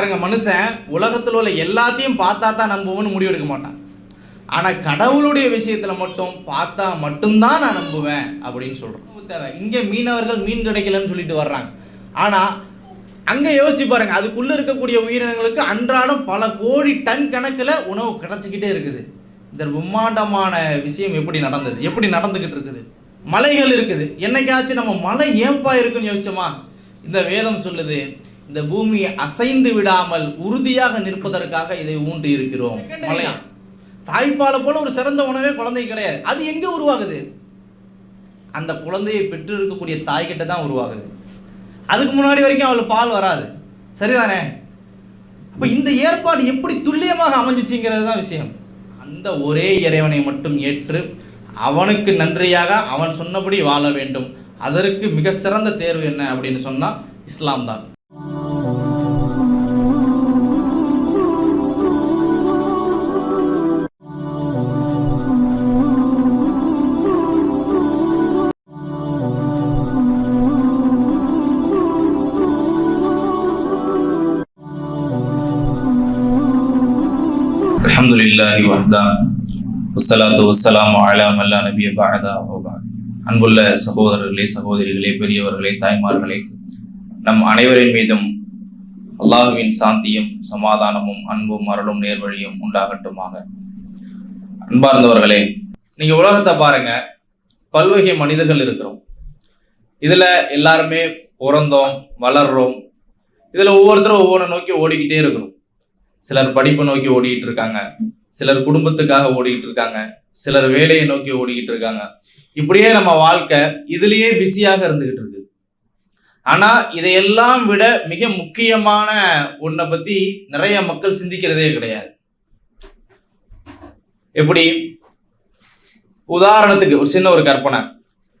பாருங்க மனுஷன் உலகத்தில் உள்ள எல்லாத்தையும் பார்த்தா தான் நம்புவேன்னு முடிவெடுக்க மாட்டான். ஆனால் கடவுளுடைய விஷயத்தில் மட்டும் பார்த்தா மட்டும்தான் நான் நம்புவேன் அப்படின்னு சொல்கிறோம் தேவை இங்கே மீனவர்கள் மீன் கிடைக்கலன்னு சொல்லிட்டு வர்றாங்க. ஆனால் அங்கே யோசிச்சு பாருங்க அதுக்குள்ளே இருக்கக்கூடிய உயிரினங்களுக்கு அன்றாடம் பல கோடி டன் கணக்கில் உணவு கிடைச்சிக்கிட்டே இருக்குது. இந்த பிரம்மாண்டமான விஷயம் எப்படி நடந்தது? எப்படி நடந்துக்கிட்டு இருக்குது? மலைகள் இருக்குது. என்னைக்காச்சும் நம்ம மலை ஏன்பா இருக்குன்னு யோசிச்சோமா? இந்த வேதம் சொல்லுது இந்த பூமியை அசைந்து விடாமல் உறுதியாக நிற்பதற்காக இதை ஊன்றி இருக்கிறோம். தாய்ப்பாலை போல ஒரு சிறந்த உணவே குழந்தை கிடையாது. அது எங்க உருவாகுது? அந்த குழந்தையை பெற்று இருக்கக்கூடிய தாய்கிட்ட தான் உருவாகுது. அதுக்கு முன்னாடி வரைக்கும் அவளுக்கு பால் வராது. சரிதானே? அப்ப இந்த ஏற்பாடு எப்படி துல்லியமாக அமைஞ்சிச்சுங்கிறது தான் விஷயம். அந்த ஒரே இறைவனை மட்டும் ஏற்று அவனுக்கு நன்றியாக அவன் சொன்னபடி வாழ வேண்டும். அதற்கு மிக சிறந்த தேர்வு என்ன அப்படின்னு சொன்னா இஸ்லாம் தான். அஸ்ஸலாத்து வசலாம் அலாம் அல்லா நபிய பாகதா அன்புள்ள சகோதரர்களே சகோதரிகளே பெரியவர்களே தாய்மார்களே நம் அனைவரின் மீதும் அல்லாஹுவின் சாந்தியும் சமாதானமும் அன்பும் அருளும் நேர்வழியும் உண்டாகட்டுமாக. அன்பார்ந்தவர்களே நீங்கள் உலகத்தை பாருங்க. பல்வகை மனிதர்கள் இருக்கிறோம். இதில் எல்லாருமே பிறந்தோம் வளர்றோம். இதில் ஒவ்வொருத்தரும் ஒவ்வொன்றை நோக்கி ஓடிக்கிட்டே இருக்கிறோம். சிலர் படிப்பை நோக்கி ஓடிக்கிட்டு இருக்காங்க. சிலர் குடும்பத்துக்காக ஓடிக்கிட்டு இருக்காங்க சிலர் வேலையை நோக்கி ஓடிக்கிட்டு இருக்காங்க இப்படியே நம்ம வாழ்க்கை இதுலயே பிஸியாக இருந்துகிட்டு இருக்கு ஆனா இதையெல்லாம் விட மிக முக்கியமான ஒன்றை பத்தி நிறைய மக்கள் சிந்திக்கிறதே கிடையாது. எப்படி? உதாரணத்துக்கு ஒரு சின்ன ஒரு கற்பனை.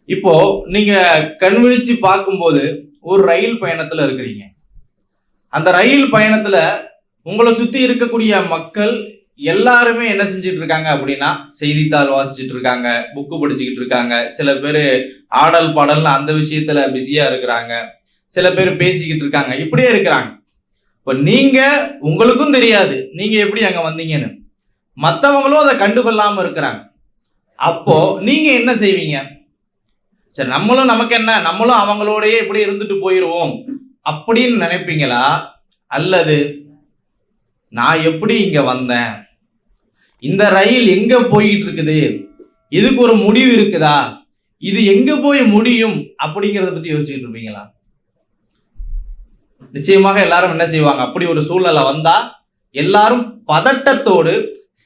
இப்போ நீங்க கண்விழிச்சு பார்க்கும்போது ஒரு ரயில் பயணத்துல இருக்கிறீங்க. அந்த ரயில் பயணத்துல உங்களை சுத்தி இருக்கக்கூடிய மக்கள் எல்லாருமே என்ன செஞ்சுட்டு இருக்காங்க அப்படின்னா செய்தித்தாள் வாசிச்சுட்டு இருக்காங்க புக்கு படிச்சுக்கிட்டு இருக்காங்க சில பேர் ஆடல் பாடல்னு அந்த விஷயத்துல பிஸியா இருக்கிறாங்க. சில பேர் பேசிக்கிட்டு இருக்காங்க இப்படியே இருக்கிறாங்க. இப்போ நீங்க உங்களுக்கும் தெரியாது. நீங்க எப்படி அங்க வந்தீங்கன்னு. மற்றவங்களும் அதை கண்டுகொள்ளாம இருக்கிறாங்க. அப்போ நீங்க என்ன செய்வீங்க? சரி நம்மளும் நமக்கு என்ன? நம்மளும் அவங்களோடயே இப்படி இருந்துட்டு போயிடுவோம் அப்படின்னு நினைப்பீங்களா? அல்லது நான் எப்படி இங்க வந்தேன்? இந்த ரயில் எங்க போய்கிட்டு இருக்குது இதுக்கு ஒரு முடிவு இருக்குதா? இது எங்க போய் முடியும்? அப்படிங்கிறத பத்தி யோசிச்சுட்டு இருப்பீங்களா? நிச்சயமாக எல்லாரும் என்ன செய்வாங்க? அப்படி ஒரு சூழ்நிலை வந்தா எல்லாரும் பதட்டத்தோடு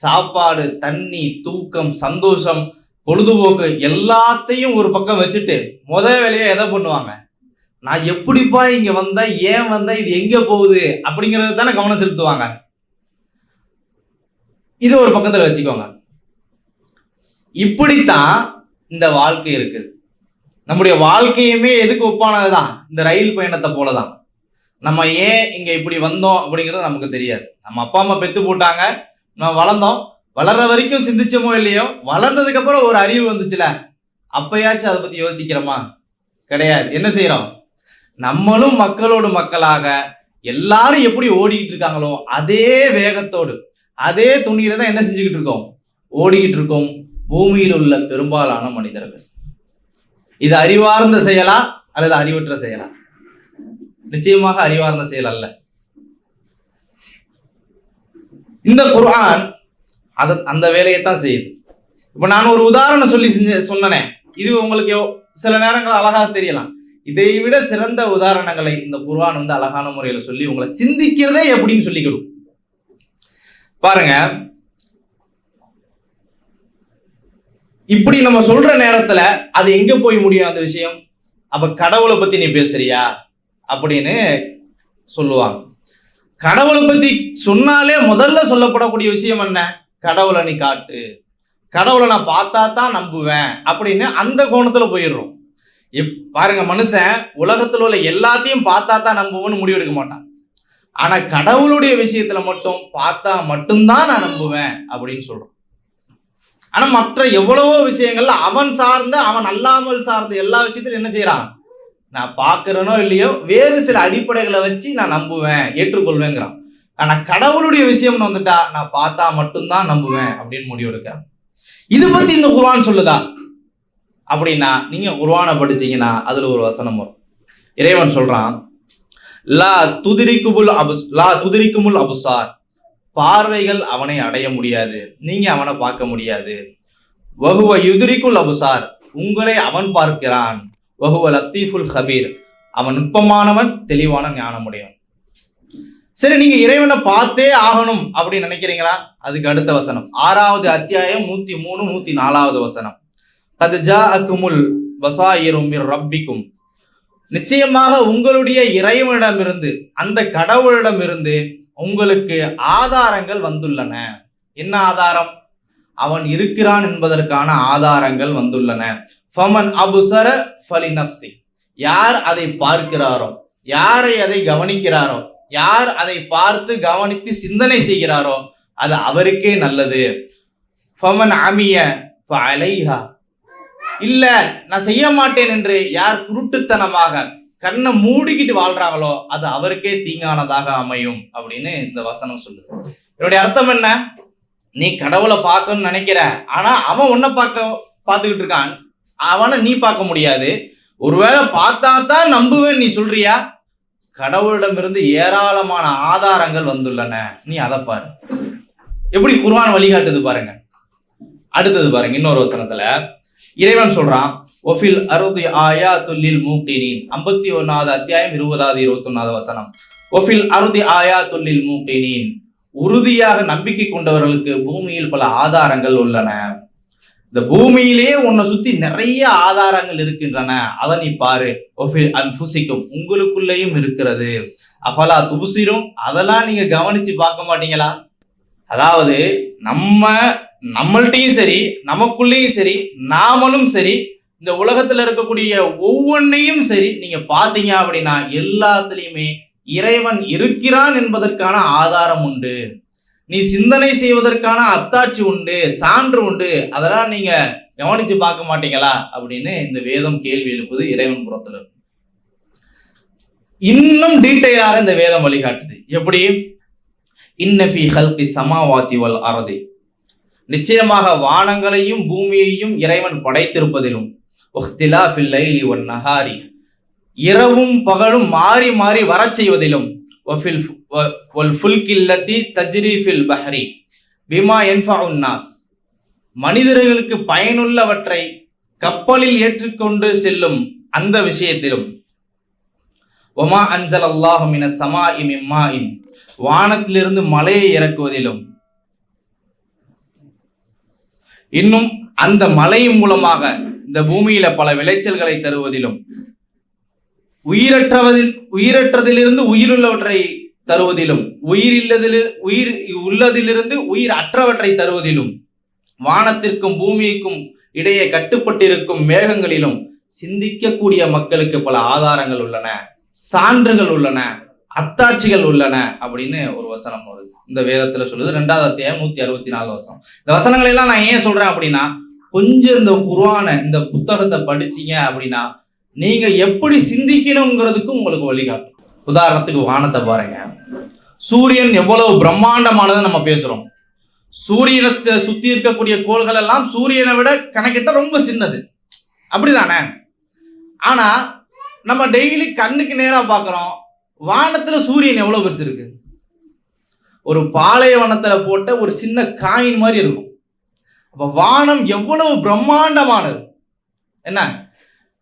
சாப்பாடு தண்ணி தூக்கம் சந்தோஷம் பொழுதுபோக்கு எல்லாத்தையும் ஒரு பக்கம் வச்சுட்டு முத வேலையை எதை பண்ணுவாங்க? நான் எப்படிப்பா இங்க வந்தேன்? ஏன் வந்தேன்? இது எங்க போகுது? அப்படிங்கறது தானே கவனம் செலுத்துவாங்க. இது ஒரு பக்கத்தில் வச்சுக்கோங்க. இப்படித்தான் இந்த வாழ்க்கை இருக்குது. நம்முடைய வாழ்க்கையுமே எதுக்கு ஒப்பானது தான் இந்த ரயில் பயணத்தை போலதான். நம்ம ஏன் இங்கே இப்படி வந்தோம் அப்படிங்கிறது நமக்கு தெரியாது. நம்ம அப்பா அம்மா பெத்து போட்டாங்க. நம்ம வளர்ந்தோம். வளர்ற வரைக்கும் சிந்திச்சோமோ இல்லையோ? வளர்ந்ததுக்கப்புறம் ஒரு அறிவு வந்துச்சுல. அப்பயாச்சும் அதை பற்றி யோசிக்கிறோமா? கிடையாது. என்ன செய்கிறோம் நம்மளும் மக்களோடு மக்களாக எல்லாரும் எப்படி ஓடிக்கிட்டு இருக்காங்களோ அதே வேகத்தோடு அதே துணியில தான் என்ன செஞ்சுக்கிட்டு இருக்கோம்? ஓடிக்கிட்டு இருக்கோம். பூமியில் உள்ள பெரும்பாலான மனிதர்கள். இது அறிவார்ந்த செயலா அல்லது அறிவற்ற செயலா? நிச்சயமாக அறிவார்ந்த செயல் அல்ல. இந்த குர்ஆன் அத அந்த வேலையை தான் செய்யுது. இப்போ நான் ஒரு உதாரணம் சொல்லி செஞ்ச சொன்னனே. இது உங்களுக்கு சில நேரங்கள் அழகாக தெரியலாம். இதை விட சிறந்த உதாரணங்களை இந்த குர்ஆன் வந்து அழகான முறையில் சொல்லி உங்களை சிந்திக்கிறதே எப்படின்னு சொல்லிக் கொடுக்கும் பாருங்க. இப்படி நம்ம சொல்ற நேரத்துல அது எங்க போய் முடியும் அந்த விஷயம்? அப்ப கடவுளை பத்தி நீ பேசுறியா? அப்படின்னு சொல்லுவாங்க. கடவுளை பத்தி சொன்னாலே முதல்ல சொல்லப்படக்கூடிய விஷயம் என்ன? கடவுளை நீ காட்டு. கடவுளை நான் பார்த்தா தான் நம்புவேன் அப்படின்னு அந்த கோணத்துல போயிடுறோம். இப் பாருங்க மனுஷன் உலகத்துல உள்ள எல்லாத்தையும் பார்த்தா தான் நம்புவோன்னு முடிவெடுக்க மாட்டான். ஆனா கடவுளுடைய விஷயத்துல மட்டும் பார்த்தா மட்டும்தான் நான் நம்புவேன் அப்படின்னு சொல்றான் ஆனா மற்ற எவ்வளவோ விஷயங்கள்ல அவன் சார்ந்த அவன் அல்லாமல் சார்ந்த எல்லா விஷயத்திலும் என்ன செய்யறான் நான் பார்க்கறேனோ இல்லையோ வேறு சில அடிப்படைகளை வச்சு நான் நம்புவேன் ஏற்றுக்கொள்வேங்கிறான். ஆனா கடவுளுடைய விஷயம்னு வந்துட்டா? நான் பார்த்தா மட்டும்தான் நம்புவேன் அப்படின்னு முடிவு எடுக்கிறான். இது பத்தி இந்த குர்வான் சொல்லுதா? அப்படின்னா நீங்க குர்வானை படிச்சீங்கன்னா அதுல ஒரு வசனம் வரும். இறைவன் சொல்றான் லா துதிரிக்குபுல் அபுஸ் லா துதிரிக்குமுல் அபுசார். பார்வைகள் அவனை அடைய முடியாது. நீங்க அவனை பார்க்க முடியாது. வகுவ யுதிரிக்குல் அபுசார். உங்களை அவன் பார்க்கிறான். வகுவ லத்தீஃபுல் ஹபீர் அவன் நுட்பமானவன் தெளிவான ஞானமுடையவன் சரி நீங்க இறைவனை பார்த்தே ஆகணும் அப்படின்னு நினைக்கிறீங்களா? அதுக்கு அடுத்த வசனம். ஆறாவது அத்தியாயம் நூத்தி மூணு நூத்தி நாலாவது வசனம். அது ஜா அக்குமுல் வசாயிரும் ரப்பிக்கும். நிச்சயமாக உங்களுடைய இறைவனிடமிருந்து அந்த கடவுளிடமிருந்து உங்களுக்கு ஆதாரங்கள் வந்துள்ளன. என்ன ஆதாரம்? அவன் இருக்கிறான் என்பதற்கான ஆதாரங்கள் வந்துள்ளன. ஃபமன் அபுசர ஃபலி நஃப்சி யார் அதை பார்க்கிறாரோ யாரை அதை கவனிக்கிறாரோ யார் அதை பார்த்து கவனித்து சிந்தனை செய்கிறாரோ அது அவருக்கே நல்லது. ஃபமன் அமிய ஃபலைஹா இல்ல நான் செய்ய மாட்டேன் என்று யார் குருட்டுத்தனமாக கண்ணை மூடிக்கிட்டு வாழ்றாங்களோ அது அவருக்கே தீங்கானதாக அமையும் அப்படின்னு இந்த வசனம் சொல்லுது. இதனுடைய அர்த்தம் என்ன? நீ கடவுளை பார்க்கணும்னு நினைக்கிற. ஆனா அவன் உன்னை பார்க்க பார்த்துக்கிட்டு இருக்கான். அவனை நீ பார்க்க முடியாது. ஒருவேளை பார்த்தா தான் நம்புவேன் நீ சொல்றியா? கடவுளிடமிருந்து ஏராளமான ஆதாரங்கள் வந்துள்ளன. நீ அதை பாரு. எப்படி குர்வான் வழிகாட்டுது பாருங்க. அடுத்தது பாருங்க இன்னொரு வசனத்துல. இறைவன் சொல்றான் ஒஃபில் அறுபது ஆயா துல்லில் மூக்கினின். ஐம்பத்தி ஒன்னாவது அத்தியாயம் இருபதாவது இருபத்தி ஒன்னாவது வசனம். ஒஃபில் அறுதி ஆயா துல்லில் மூக்கினின். உறுதியாக நம்பிக்கை கொண்டவர்களுக்கு பூமியில் பல ஆதாரங்கள் உள்ளன. இந்த பூமியிலேயே உன்னை சுத்தி நிறைய ஆதாரங்கள் இருக்கின்றன. அதை நீ பாரு. ஒஃபில் அன்புசிக்கும் உங்களுக்குள்ளேயும் இருக்கிறது. அஃபலா துபுசிரும்? அதெல்லாம் நீங்க கவனிச்சு பார்க்க மாட்டீங்களா? அதாவது நம்ம நம்மள்ட்டையும் சரி நமக்குள்ளேயும் சரி நாமளும் சரி இந்த உலகத்துல இருக்கக்கூடிய ஒவ்வொன்றையும் சரி நீங்க பார்த்தீங்க அப்படின்னா எல்லாத்துலேயுமே இறைவன் இருக்கிறான் என்பதற்கான ஆதாரம் உண்டு. நீ சிந்தனை செய்வதற்கான அத்தாட்சி உண்டு சான்று உண்டு. அதெல்லாம் நீங்க கவனிச்சு பார்க்க மாட்டீங்களா? அப்படின்னு இந்த வேதம் கேள்வி எழுப்புது இறைவன் புறத்துல. இன்னும் டீட்டெயிலாக இந்த வேதம் வழிகாட்டுது. எப்படி? இன்னஃபி ஹல்கி சமாவாத்தி வல் அரதி. நிச்சயமாக வானங்களையும் பூமியையும் இறைவன் படைத்திருப்பதிலும். ஒஹ்திலாஃபில் லைலி ஒன் நஹாரி இரவும் பகலும் மாறி மாறி வரச் செய்வதிலும். வஃபில் வ- ஃபுல்கில்லத்தி தஜ்ரீஃபில் பஹ்ரி. பிமா என்ஃபவுன் உன்னாஸ் மனிதர்களுக்கு பயனுள்ளவற்றை கப்பலில் ஏற்றுக்கொண்டு செல்லும் அந்த விஷயத்திலும். ஒமா அன்சல் அல்லாஹு மின சமா இன் வானத்திலிருந்து மலையை இறக்குவதிலும். இன்னும் அந்த மலையின் மூலமாக இந்த பூமியில பல விளைச்சல்களை தருவதிலும் உயிரற்றவதில் உயிரற்றதிலிருந்து உயிருள்ளவற்றை தருவதிலும் உயிர் இல்லதில் உயிர் உள்ளதிலிருந்து உயிர் அற்றவற்றை தருவதிலும் வானத்திற்கும் பூமிக்கும் இடையே கட்டுப்பட்டிருக்கும் மேகங்களிலும் சிந்திக்கக்கூடிய மக்களுக்கு பல ஆதாரங்கள் உள்ளன சான்றுகள் உள்ளன. அத்தாட்சிகள் உள்ளன அப்படின்னு ஒரு வசனம் வருது. இந்த வேதத்துல சொல்லுது. ரெண்டாவது அத்தியாயம் நூத்தி அறுபத்தி நாலு வசனம். இந்த வசனங்களை எல்லாம் நான் ஏன் சொல்றேன் அப்படின்னா கொஞ்சம் இந்த குர்வான இந்த புத்தகத்தை படிச்சீங்க அப்படின்னா நீங்க எப்படி சிந்திக்கணுங்கிறதுக்கு உங்களுக்கு வழிகாட்டும் உதாரணத்துக்கு வானத்தை பாருங்க. சூரியன் எவ்வளவு பிரம்மாண்டமானது நம்ம பேசுறோம். சூரியனத்தை சுத்தி இருக்கக்கூடிய கோள்கள் எல்லாம் சூரியனை விட கணக்கிட்ட ரொம்ப சின்னது. அப்படிதானே? ஆனா நம்ம டெய்லி கண்ணுக்கு நேரா பார்க்குறோம் வானத்துல சூரியன் எவ்வளவு பெருசு இருக்கு? ஒரு பாலைவனத்துல போட்ட ஒரு சின்ன காயின் மாதிரி இருக்கும். அப்ப வானம் எவ்வளவு பிரம்மாண்டமானது? என்ன?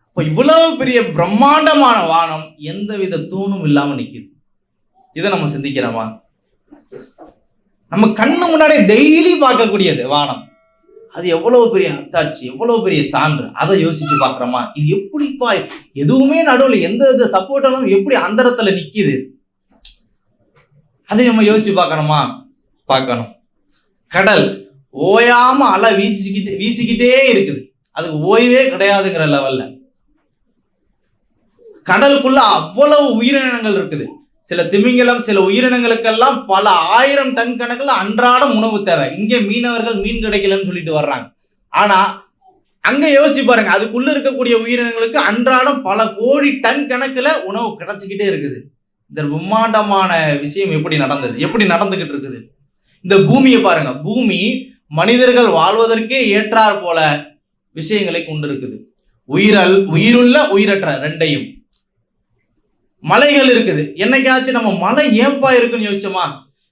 இப்ப இவ்வளவு பெரிய பிரம்மாண்டமான வானம் எந்தவித தூணும் இல்லாம நிக்குது. இதை நம்ம சிந்திக்கிறோமா? நம்ம கண்ணு முன்னாடி டெய்லி பார்க்கக்கூடியது வானம். அது எவ்வளவு பெரிய அத்தாட்சி எவ்வளவு பெரிய சான்று? அதை யோசிச்சு பார்க்குறோமா? இது எப்படிப்பா எதுவுமே நடுவில் எந்த வித சப்போர்ட்டாலும் எப்படி அந்தரத்துல நிக்குது? அதை நம்ம யோசிச்சு பார்க்கணுமா? பார்க்கணும். கடல் ஓயாம அலை வீசிக்கிட்டு வீசிக்கிட்டே இருக்குது. அதுக்கு ஓய்வே கிடையாதுங்கிற லெவல்ல கடலுக்குள்ள அவ்வளவு உயிரினங்கள் இருக்குது. சில திமிங்கலம் சில உயிரினங்களுக்கெல்லாம் பல ஆயிரம் டன் கணக்கில் அன்றாடம் உணவு தேவை. இங்கே மீனவர்கள் மீன் கிடைக்கலன்னு சொல்லிட்டு வர்றாங்க. ஆனால் அங்கே யோசிச்சு பாருங்க அதுக்குள்ளே இருக்கக்கூடிய உயிரினங்களுக்கு அன்றாடம் பல கோடி டன் கணக்கில் உணவு கிடைச்சிக்கிட்டே இருக்குது. இந்த பிரம்மாண்டமான விஷயம் எப்படி நடந்தது? எப்படி நடந்துக்கிட்டு இருக்குது? இந்த பூமியை பாருங்க பூமி மனிதர்கள் வாழ்வதற்கே ஏற்றார் போல விஷயங்களை கொண்டிருக்குது. உயிரல் உயிருள்ள உயிரற்ற ரெண்டையும். மலைகள் இருக்குது. என்னைக்காச்சும் நம்ம மலை ஏன்பா இருக்குன்னு யோசிச்சோமா?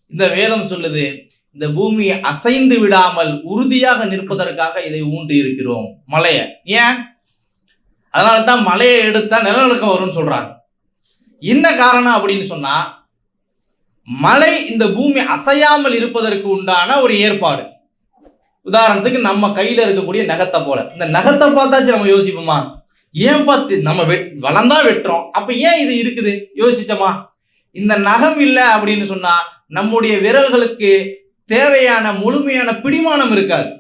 இந்த வேதம் சொல்லுது இந்த பூமியை அசைந்து விடாமல் உறுதியாக நிற்பதற்காக இதை ஊன்றி இருக்கிறோம். மலையை. ஏன்? அதனால தான் மலையை எடுத்தா நிலநடுக்கம் வரும்னு சொல்றாங்க. என்ன காரணம் அப்படின்னு சொன்னா மலை இந்த பூமி அசையாமல் இருப்பதற்கு உண்டான ஒரு ஏற்பாடு. உதாரணத்துக்கு நம்ம கையில இருக்கக்கூடிய நகத்தை போல. இந்த நகத்தை பார்த்தாச்சு நம்ம யோசிப்போமா? ஏன் பார்த்து நம்ம வெட் வளர்ந்தா வெட்டுறோம். அப்போ ஏன் இது இருக்குது? யோசிச்சோமா? இந்த நகம் இல்லை அப்படின்னு சொன்னால் நம்முடைய விரல்களுக்கு தேவையான முழுமையான பிடிமானம் இருக்காது.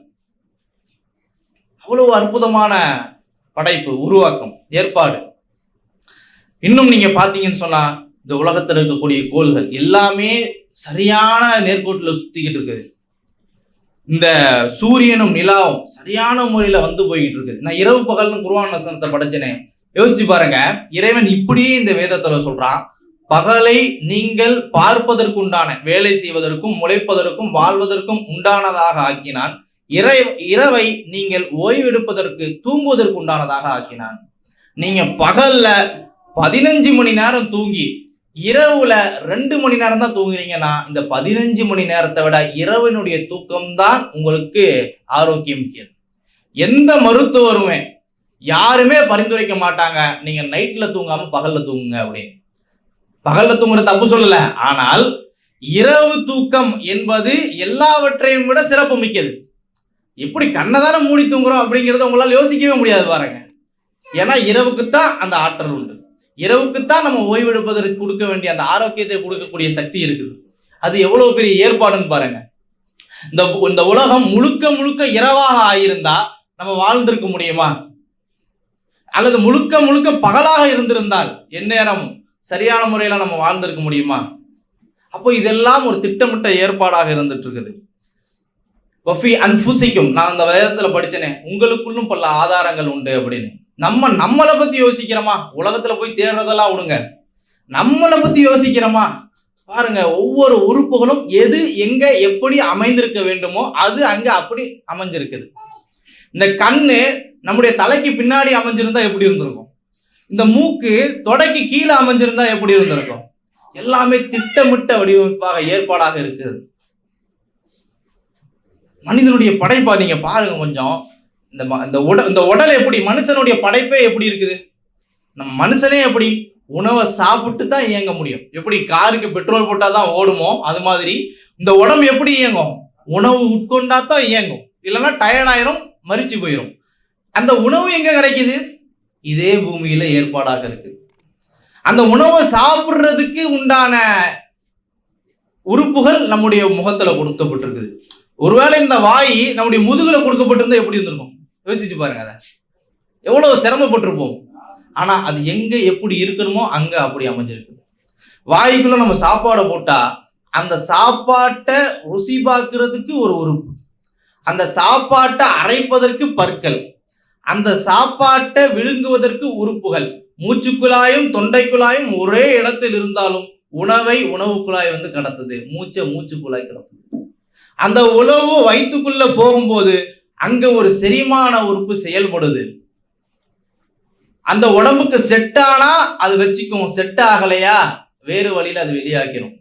அவ்வளவு அற்புதமான படைப்பு உருவாக்கம் ஏற்பாடு. இன்னும் நீங்கள் பார்த்தீங்கன்னு சொன்னால் இந்த உலகத்தில் இருக்கக்கூடிய கோள்கள் எல்லாமே சரியான நேர்கோட்டில் சுற்றிக்கிட்டு இருக்குது. இந்த சூரியனும் நிலாவும் சரியான முறையில வந்து போய்கிட்டு இருக்குது நான் இரவு பகல்னு குருவான் வசனத்தை படைச்சனே. யோசிச்சு பாருங்க. இறைவன் இப்படியே இந்த வேதத்துல சொல்றான். பகலை நீங்கள் பார்ப்பதற்குண்டான வேலை செய்வதற்கும் முளைப்பதற்கும் வாழ்வதற்கும் உண்டானதாக ஆக்கினான். இறை இரவை நீங்கள் ஓய்வெடுப்பதற்கு தூங்குவதற்கு உண்டானதாக ஆக்கினான். நீங்க பகல்ல பதினஞ்சு மணி நேரம் தூங்கி இரவுல ரெண்டு மணி நேரம் தான் தூங்குறீங்கன்னா இந்த பதினஞ்சு மணி நேரத்தை விட இரவினுடைய தூக்கம் தான் உங்களுக்கு ஆரோக்கியம் முக்கியம் எந்த மருத்துவருமே யாருமே பரிந்துரைக்க மாட்டாங்க நீங்க நைட்ல தூங்காம பகல்ல தூங்குங்க அப்படின்னு. பகல்ல தூங்குற தப்பு சொல்லல. ஆனால் இரவு தூக்கம் என்பது எல்லாவற்றையும் விட சிறப்பு மிக்கது. எப்படி கண்ணை தானே மூடி தூங்குறோம் அப்படிங்கறத உங்களால் யோசிக்கவே முடியாது பாருங்க. ஏன்னா இரவுக்குத்தான் அந்த ஆற்றல் உண்டு. இரவுக்குத்தான் நம்ம ஓய்வெடுப்பதற்கு கொடுக்க வேண்டிய அந்த ஆரோக்கியத்தை கொடுக்கக்கூடிய சக்தி இருக்குது. அது எவ்வளவு பெரிய ஏற்பாடுன்னு பாருங்க. இந்த இந்த உலகம் முழுக்க முழுக்க இரவாக ஆயிருந்தா நம்ம வாழ்ந்திருக்க முடியுமா? அல்லது முழுக்க முழுக்க பகலாக இருந்திருந்தால் எந்நேரம் சரியான முறையில் நம்ம வாழ்ந்திருக்க முடியுமா? அப்போ இதெல்லாம் ஒரு திட்டமிட்ட ஏற்பாடாக இருந்துட்டு இருக்குது வஃபி அன்புசிக்கும் நான் அந்த வேதத்தில் படிச்சேனே உங்களுக்குள்ளும் பல ஆதாரங்கள் உண்டு அப்படின்னு. நம்ம நம்மளை பற்றி யோசிக்கிறோமா? உலகத்தில் போய் தேடுறதெல்லாம் விடுங்க. நம்மளை பற்றி யோசிக்கிறோமா? பாருங்க ஒவ்வொரு உறுப்புகளும் எது எங்க எப்படி அமைந்திருக்க வேண்டுமோ அது அங்க அப்படி அமைஞ்சிருக்குது. இந்த கண்ணு நம்முடைய தலைக்கு பின்னாடி அமைஞ்சிருந்தா எப்படி இருந்திருக்கும்? இந்த மூக்கு தொடைக்கு கீழே அமைஞ்சிருந்தா எப்படி இருந்திருக்கும்? எல்லாமே திட்டமிட்ட வடிவமைப்பாக ஏற்பாடாக இருக்குது. மனிதனுடைய படைப்பா நீங்க பாருங்க கொஞ்சம். இந்த இந்த உடல் இந்த உடல் எப்படி மனுஷனுடைய படைப்பே எப்படி இருக்குது? நம்ம மனுஷனே எப்படி உணவை சாப்பிட்டு தான் இயங்க முடியும்? எப்படி காருக்கு பெட்ரோல் போட்டால் தான் ஓடுமோ? அது மாதிரி இந்த உடம்பு எப்படி இயங்கும்? உணவு உட்கொண்டா தான் இயங்கும். இல்லைன்னா டயர்ட் மறிச்சு போயிடும் அந்த உணவு எங்கே கிடைக்குது? இதே பூமியில் ஏற்பாடாக இருக்குது. அந்த உணவை சாப்பிட்றதுக்கு உண்டான உறுப்புகள் நம்முடைய முகத்தில் கொடுக்கப்பட்டிருக்குது. ஒருவேளை இந்த வாய் நம்முடைய முதுகில் கொடுக்கப்பட்டிருந்தா எப்படி இருந்திருக்கும்? யோசிச்சு பாருங்க அதை. எவ்வளோ சிரமப்பட்டிருப்போம். ஆனால் அது எங்கே எப்படி இருக்கணுமோ அங்கே அப்படி அமைஞ்சிருக்கு. வாய்க்குள்ள நம்ம சாப்பாடை போட்டால் அந்த சாப்பாட்டை ருசி பார்க்கறதுக்கு ஒரு உறுப்பு. அந்த சாப்பாட்டை அரைப்பதற்கு பற்கள். அந்த சாப்பாட்டை விழுங்குவதற்கு உறுப்புகள். மூச்சுக்குழாயும் தொண்டைக்குழாயும் ஒரே இடத்தில் இருந்தாலும் உணவை உணவு குழாய் வந்து கடத்துது. மூச்சை மூச்சு குழாய் கடத்துது. அந்த உணவு வயிற்றுக்குள்ள போகும்போது அங்க ஒரு செரிமான உறுப்பு செயல்படுது. அந்த உடம்புக்கு செட் ஆனா அது வச்சுக்கும் செட் ஆகலையா? வேறு வழியில் அது வெளியாக்கிடும்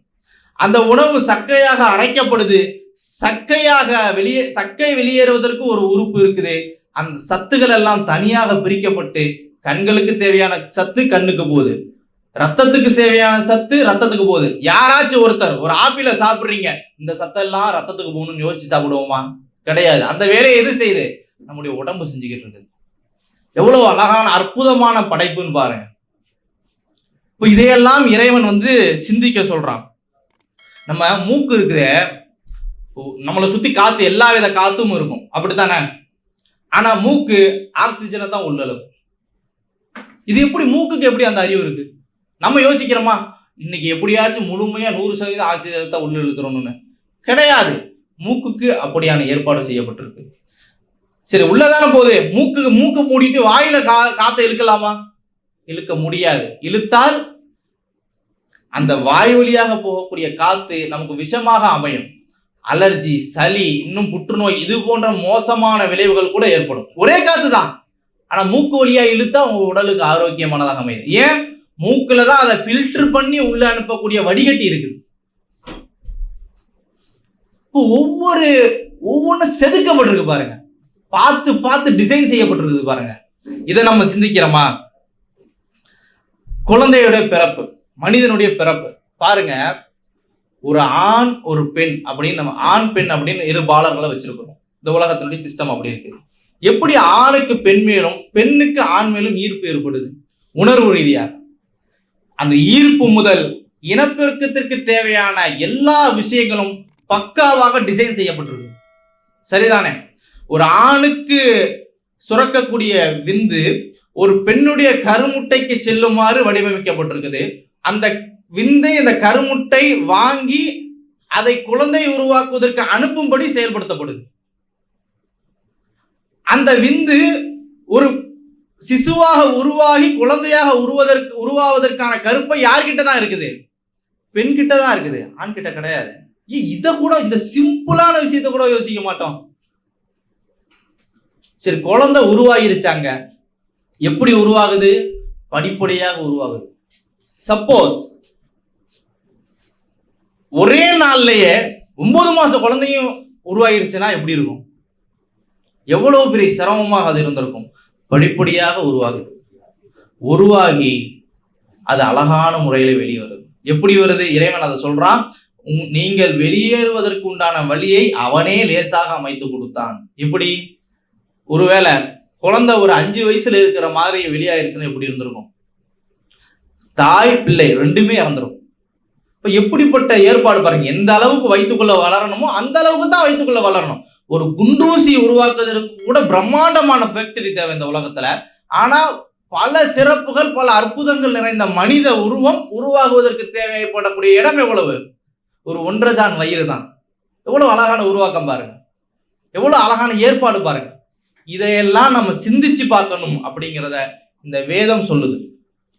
அந்த உணவு சக்கையாக அரைக்கப்படுது. சக்கையாக வெளியே சக்கை வெளியேறுவதற்கு ஒரு உறுப்பு இருக்குது. அந்த சத்துக்கள் எல்லாம் தனியாக பிரிக்கப்பட்டு கண்களுக்கு தேவையான சத்து கண்ணுக்கு போகுது. ரத்தத்துக்கு தேவையான சத்து ரத்தத்துக்கு போகுது. யாராச்சும் ஒருத்தர் ஒரு ஆப்பிள சாப்பிட்றீங்க இந்த சத்தெல்லாம் ரத்தத்துக்கு போகணும்னு யோசிச்சு சாப்பிடுவோமா? கிடையாது. அந்த வேலையை எது செய்யுது நம்முடைய உடம்பு செஞ்சுக்கிட்டு இருக்குது. எவ்வளவு அழகான அற்புதமான படைப்புன்னு பாருங்க. இப்போ இதையெல்லாம் இறைவன் வந்து சிந்திக்க சொல்றான். நம்ம மூக்கு இருக்கிற நம்மளை சுத்தி காத்து எல்லா வித காத்தும் இருக்கும். அப்படித்தானே? ஆனா மூக்கு ஆக்சிஜனை தான் உள்ளளவு. இது எப்படி மூக்குக்கு எப்படி அந்த அறிவு இருக்கு? நம்ம யோசிக்கிறோமா? இன்னைக்கு எப்படியாச்சும் முழுமையா நூறு சதவீதம் ஆக்சிஜனை தான் உள்ள இழுத்துறோம்னு கிடையாது. மூக்குக்கு அப்படியான ஏற்பாடு செய்யப்பட்டிருக்கு. சரி உள்ளதான போது மூக்கு மூக்கு மூடிட்டு வாயில கா காத்தை இழுக்கலாமா? இழுக்க முடியாது. இழுத்தால் அந்த வாய் வழியாக போகக்கூடிய காத்து நமக்கு விஷமாக அமையும். அலர்ஜி சளி இன்னும் புற்றுநோய் இது போன்ற மோசமான விளைவுகள் கூட ஏற்படும். ஒரே காத்து தான் ஆனா மூக்கு வழியா இழுத்தா உங்க உடலுக்கு ஆரோக்கியமானதாக அமையுது ஏன்? மூக்குல தான் அதை ஃபில்டர் பண்ணி உள்ள அனுப்பக்கூடிய வடிகட்டி இருக்குது. ஒவ்வொரு ஒவ்வொன்றும் செதுக்கப்பட்டிருக்கு பாருங்க. பார்த்து பார்த்து டிசைன் செய்யப்பட்டிருக்குது பாருங்க. இதை நம்ம சிந்திக்கிறோமா? குழந்தையுடைய பிறப்பு மனிதனுடைய பிறப்பு. பாருங்க ஒரு ஆண் ஒரு பெண் அப்படின்னு நம்ம ஆண் பெண் அப்படின்னு இரு பாலர்களை வச்சிருக்கிறோம். இந்த உலகத்தினுடைய சிஸ்டம் அப்படி இருக்கு. எப்படி ஆணுக்கு பெண் மேலும் பெண்ணுக்கு ஆண் மேலும் ஈர்ப்பு ஏற்படுது? உணர்வு ரீதியாக. அந்த ஈர்ப்பு முதல் இனப்பெருக்கத்திற்கு தேவையான எல்லா விஷயங்களும் பக்காவாக டிசைன் செய்யப்பட்டிருக்கு. சரிதானே? ஒரு ஆணுக்கு சுரக்கக்கூடிய விந்து ஒரு பெண்ணுடைய கருமுட்டைக்கு செல்லுமாறு வடிவமைக்கப்பட்டிருக்குது. அந்த விந்தை அந்த கருமுட்டை வாங்கி அதை குழந்தை உருவாக்குவதற்கு அனுப்பும்படி செயல்படுத்தப்படுது. அந்த விந்து ஒரு சிசுவாக உருவாகி குழந்தையாக உருவதற்கு உருவாவதற்கான கருப்பை யார்கிட்ட தான் இருக்குது? பெண்கிட்ட தான் இருக்குது. ஆண்கிட்ட கிடையாது. இதை கூட இந்த சிம்பிளான விஷயத்த கூட யோசிக்க மாட்டோம். சரி குழந்தை உருவாகிருச்சாங்க. எப்படி உருவாகுது? படிப்படியாக உருவாகுது. சப்போஸ் ஒரே நாள்லயே ஒன்பது மாச குழந்தையும் உருவாகிருச்சுன்னா எப்படி இருக்கும்? எவ்வளவு பெரிய சிரமமாக அது இருந்திருக்கும்? படிப்படியாக உருவாகுது. உருவாகி அது அழகான முறையில் வெளியே வருது. எப்படி வருது? இறைவன் அதை சொல்றான். நீங்கள் வெளியேறுவதற்கு உண்டான வழியை அவனே லேசாக அமைத்து கொடுத்தான். இப்படி ஒருவேளை குழந்தை ஒரு அஞ்சு வயசுல இருக்கிற மாதிரி வெளியாயிருச்சுன்னா எப்படி இருந்திருக்கும்? தாய் பிள்ளை ரெண்டுமே இறந்துரும். இப்போ எப்படிப்பட்ட ஏற்பாடு பாருங்க. எந்த அளவுக்கு வயிற்றுக்குள்ள வளரணுமோ அந்த அளவுக்கு தான் வயிற்றுக்குள்ள வளரணும். ஒரு குண்டூசி உருவாக்குவதற்கு கூட பிரம்மாண்டமான ஃபேக்டரி தேவை இந்த உலகத்துல. ஆனா பல சிறப்புகள் பல அற்புதங்கள் நிறைந்த மனித உருவம் உருவாகுவதற்கு தேவைப்படக்கூடிய இடம் எவ்வளவு? ஒரு ஒன்றரை ஜான் வயிறு தான். எவ்வளோ அழகான உருவாக்கம் பாருங்க. எவ்வளோ அழகான ஏற்பாடு பாருங்க. இதையெல்லாம் நம்ம சிந்திச்சு பார்க்கணும் அப்படிங்கிறத இந்த வேதம் சொல்லுது.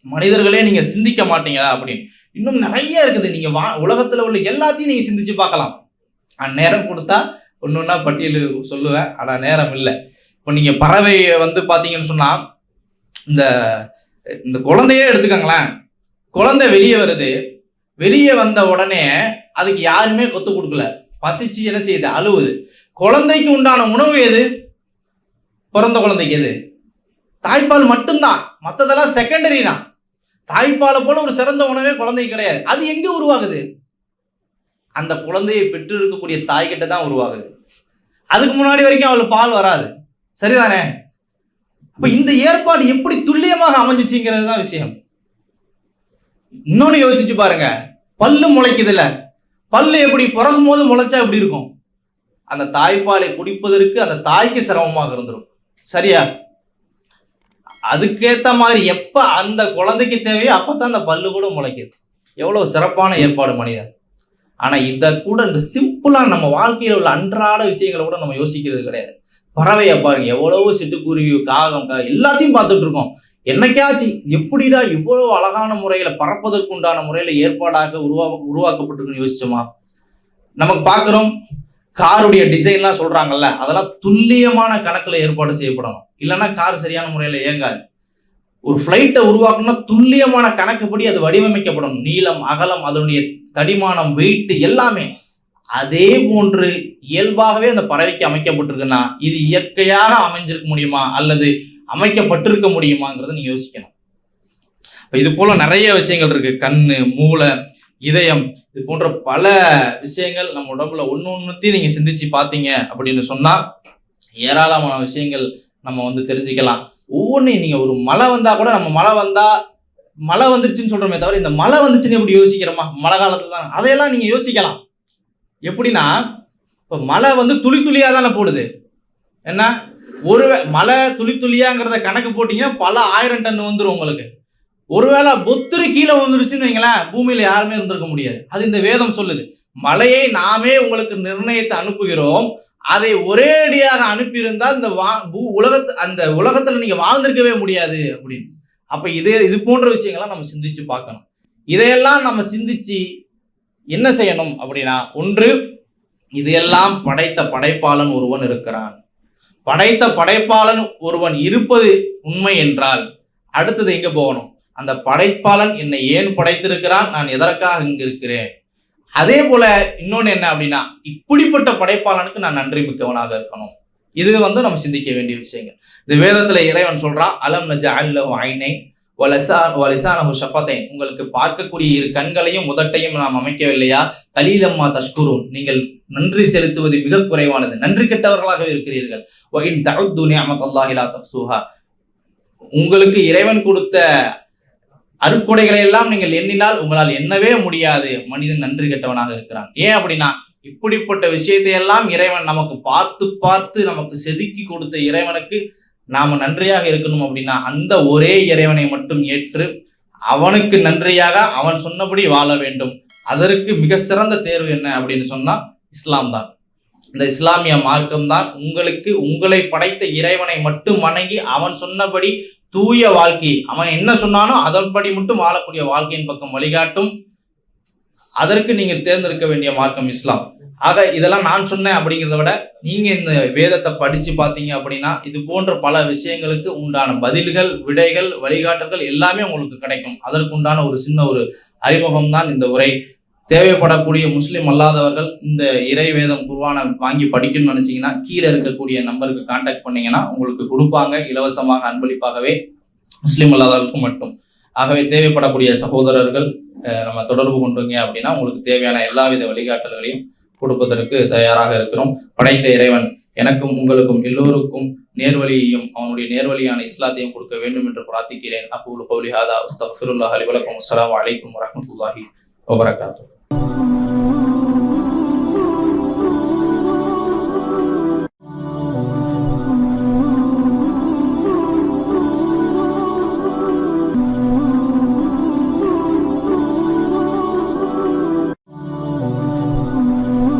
மனிதர்களே நீங்கள் சிந்திக்க மாட்டீங்களா அப்படின்னு. இன்னும் நிறைய இருக்குது. நீங்கள் வா உலகத்தில் உள்ள எல்லாத்தையும் நீங்கள் சிந்திச்சு பார்க்கலாம். ஆனா, நேரம் கொடுத்தா ஒன்று ஒன்றா பட்டியல் சொல்லுவேன். ஆனால் நேரம் இல்லை. இப்போ நீங்கள் பறவையை வந்து பார்த்தீங்கன்னு சொன்னால் இந்த இந்த குழந்தையே எடுத்துக்கோங்களேன். குழந்தை வெளியே வருது. வெளியே வந்த உடனே அதுக்கு யாருமே கொத்து கொடுக்கல. பசிச்சு என்ன செய்யுது அழுவுது. குழந்தைக்கு உண்டான உணவு எது பிறந்த குழந்தைக்கு எது? தாய்ப்பால் மட்டும்தான். மற்றதெல்லாம் செகண்டரி தான். தாய்ப்பாலை போல ஒரு சிறந்த உணவே குழந்தைக்கு கிடையாது. அது எங்கே உருவாகுது? அந்த குழந்தையை பெற்று இருக்கக்கூடிய தாய்கிட்ட தான் உருவாகுது. அதுக்கு முன்னாடி வரைக்கும் அவளுக்கு பால் வராது. சரிதானே? அப்போ இந்த ஏற்பாடு எப்படி துல்லியமாக அமைஞ்சிச்சுங்கிறது தான் விஷயம். இன்னொன்று யோசிச்சு பாருங்க. பல்லு முளைக்குதுல்ல. பல்லு எப்படி பிறக்கும் போது முளைச்சா எப்படி இருக்கும்? அந்த தாய்ப்பாலை குடிப்பதற்கு அந்த தாய்க்கு சிரமமாக இருந்துடும் சரியா? அதுக்கேற்ற மாதிரி எப்போ அந்த குழந்தைக்கு தேவையோ அப்பதான் அந்த பல்லு கூட முளைக்குது. எவ்வளோ சிறப்பான ஏற்பாடு மனிதன் ஆனால் இதை கூட இந்த சிம்பிளாக நம்ம வாழ்க்கையில் உள்ள அன்றாட விஷயங்களை கூட நம்ம யோசிக்கிறது கிடையாது. பறவையை பாருங்க எவ்வளவோ சிட்டுக்குருவி காகம் கா எல்லாத்தையும் பார்த்துட்டு இருக்கோம். என்னைக்காச்சு எப்படிடா இவ்வளவு அழகான முறையில பறப்பதற்கு உண்டான முறையில ஏற்பாடாக உருவா உருவாக்கப்பட்டிருக்குன்னு யோசிச்சோமா? நமக்கு பார்க்குறோம் காருடைய டிசைன்லாம் சொல்றாங்கல்ல அதெல்லாம் துல்லியமான கணக்குல ஏற்பாடு செய்யப்படணும். இல்லைன்னா கார் சரியான முறையில இயங்காது. ஒரு ஃப்ளைட்டை உருவாக்கணும்னா துல்லியமான கணக்குப்படி அது வடிவமைக்கப்படணும். நீளம் அகலம் அதனுடைய தடிமானம் வெயிட்டு எல்லாமே. அதே போன்று இயல்பாகவே அந்த பறவைக்கு அமைக்கப்பட்டிருக்குன்னா இது இயற்கையாக அமைஞ்சிருக்க முடியுமா? அல்லது அமைக்கப்பட்டிருக்க முடியுமாங்கிறத நீங்கள் யோசிக்கணும். இப்போ இது போல நிறைய விஷயங்கள் இருக்கு. கண்ணு மூளை இதயம் இது போன்ற பல விஷயங்கள் நம்ம உடம்புல ஒன்று ஒன்றுத்தையும் நீங்கள் சிந்திச்சு பார்த்தீங்க அப்படின்னு சொன்னால் ஏராளமான விஷயங்கள் நம்ம வந்து தெரிஞ்சுக்கலாம். ஒவ்வொன்றையும் நீங்கள் ஒரு மழை வந்தால் கூட நம்ம மழை வந்தால் மழை வந்துருச்சுன்னு சொல்கிறோமே தவிர இந்த மழை வந்துச்சுன்னு எப்படி யோசிக்கிறோமா? மழை காலத்தில் தான். அதையெல்லாம் நீங்கள் யோசிக்கலாம். எப்படின்னா இப்போ மழை வந்து துளி துளியாக தானே போடுது. என்ன? ஒரு மழை துளி துளியாங்கிறத கணக்கு போட்டிங்கன்னா பல ஆயிரம் டன் வந்துடும் உங்களுக்கு. ஒருவேளை பொத்துரு கீழே வந்துருச்சுன்னு வைங்களேன் பூமியில் யாருமே இருந்திருக்க முடியாது. அது இந்த வேதம் சொல்லுது. மழையை நாமே உங்களுக்கு நிர்ணயித்து அனுப்புகிறோம். அதை ஒரேடியாக அனுப்பியிருந்தால் இந்த வா பூ உலகத்து அந்த உலகத்தில் நீங்கள் வாழ்ந்திருக்கவே முடியாது அப்படின்னு. அப்போ இதே இது போன்ற விஷயங்கள்லாம் நம்ம சிந்திச்சு பார்க்கணும். இதையெல்லாம் நம்ம சிந்திச்சு என்ன செய்யணும் அப்படின்னா ஒன்று இதையெல்லாம் படைத்த படைப்பாளன் ஒருவன் இருக்கிறான். படைத்த படைப்பாளன் ஒருவன் இருப்பது உண்மை என்றால் அடுத்தது எங்கே போகணும்? அந்த படைப்பாளன் என்னை ஏன் படைத்திருக்கிறான்? நான் எதற்காக இங்கு இருக்கிறேன் அதே போல இன்னொன்று என்ன அப்படின்னா இப்படிப்பட்ட படைப்பாளனுக்கு நான் நன்றி மிக்கவனாக இருக்கணும். இது வந்து நம்ம சிந்திக்க வேண்டிய விஷயங்கள். இந்த வேதத்தில் இறைவன் சொல்றான் அலம் நஜ அல்ல ஐனை வலசா வலிசானஹு ஷஃபத்தைன். உங்களுக்கு பார்க்கக்கூடிய இரு கண்களையும் உதட்டையும் நாம் அமைக்கவில்லையா? தலீலம்மா தஷ்குரு நீங்கள் நன்றி செலுத்துவது மிக குறைவானது. நன்றி கெட்டவர்களாக இருக்கிறீர்கள். வஇன் தஉத்து நிஅமத்தல்லாஹி லா உங்களுக்கு இறைவன் கொடுத்த அருக்குடைகளை எல்லாம் நீங்கள் எண்ணினால் உங்களால் எண்ணவே முடியாது. மனிதன் நன்றி கெட்டவனாக இருக்கிறான். ஏன் அப்படின்னா இப்படிப்பட்ட விஷயத்தை எல்லாம் இறைவன் நமக்கு பார்த்து பார்த்து நமக்கு செதுக்கி கொடுத்த இறைவனுக்கு நாம நன்றியாக இருக்கணும் அப்படின்னா அந்த ஒரே இறைவனை மட்டும் ஏற்று அவனுக்கு நன்றியாக அவன் சொன்னபடி வாழ வேண்டும். அதற்கு மிக சிறந்த தேர்வு என்ன அப்படின்னு சொன்னா இஸ்லாம் தான் இந்த இஸ்லாமிய மார்க்கம் தான் உங்களுக்கு உங்களை படைத்த இறைவனை மட்டும் வணங்கி அவன் சொன்னபடி தூய வாழ்க்கை. அவன் என்ன சொன்னானோ அதன்படி மட்டும் வாழக்கூடிய வாழ்க்கையின் பக்கம் வழிகாட்டும். அதற்கு நீங்கள் தேர்ந்தெடுக்க வேண்டிய மார்க்கம் இஸ்லாம். ஆக இதெல்லாம் நான் சொன்னேன் அப்படிங்கிறத விட நீங்கள் இந்த வேதத்தை படித்து பார்த்தீங்க அப்படின்னா இது போன்ற பல விஷயங்களுக்கு உண்டான பதில்கள் விடைகள் வழிகாட்டல்கள் எல்லாமே உங்களுக்கு கிடைக்கும். அதற்குண்டான ஒரு சின்ன ஒரு அறிமுகம் தான் இந்த உரை. தேவைப்படக்கூடிய முஸ்லீம் அல்லாதவர்கள் இந்த இறை வேதம் குருவான வாங்கி படிக்கணும்னு நினச்சிங்கன்னா கீழே இருக்கக்கூடிய நம்பருக்கு காண்டாக்ட் பண்ணிங்கன்னா உங்களுக்கு கொடுப்பாங்க. இலவசமாக அன்பளிப்பாகவே முஸ்லீம் அல்லாதவர்களுக்கும் மட்டும். ஆகவே தேவைப்படக்கூடிய சகோதரர்கள் நம்ம தொடர்பு கொண்டுங்க அப்படின்னா உங்களுக்கு தேவையான எல்லாவித வழிகாட்டல்களையும் கொடுப்பதற்கு தயாராக இருக்கிறோம். படைத்த இறைவன் எனக்கும் உங்களுக்கும் எல்லோருக்கும் நேர்வழியையும் அவனுடைய நேர்வழியான இஸ்லாத்தையும் கொடுக்க வேண்டும் என்று பிரார்த்திக்கிறேன். அப்போ கௌலி ஹாதா அஸ்தக்ஃபிருல்லாஹ் அலி வலக்கம். அஸ்லாம் வலைக்கம் வரமத்துல்லாஹி வபரகாத்துஹு.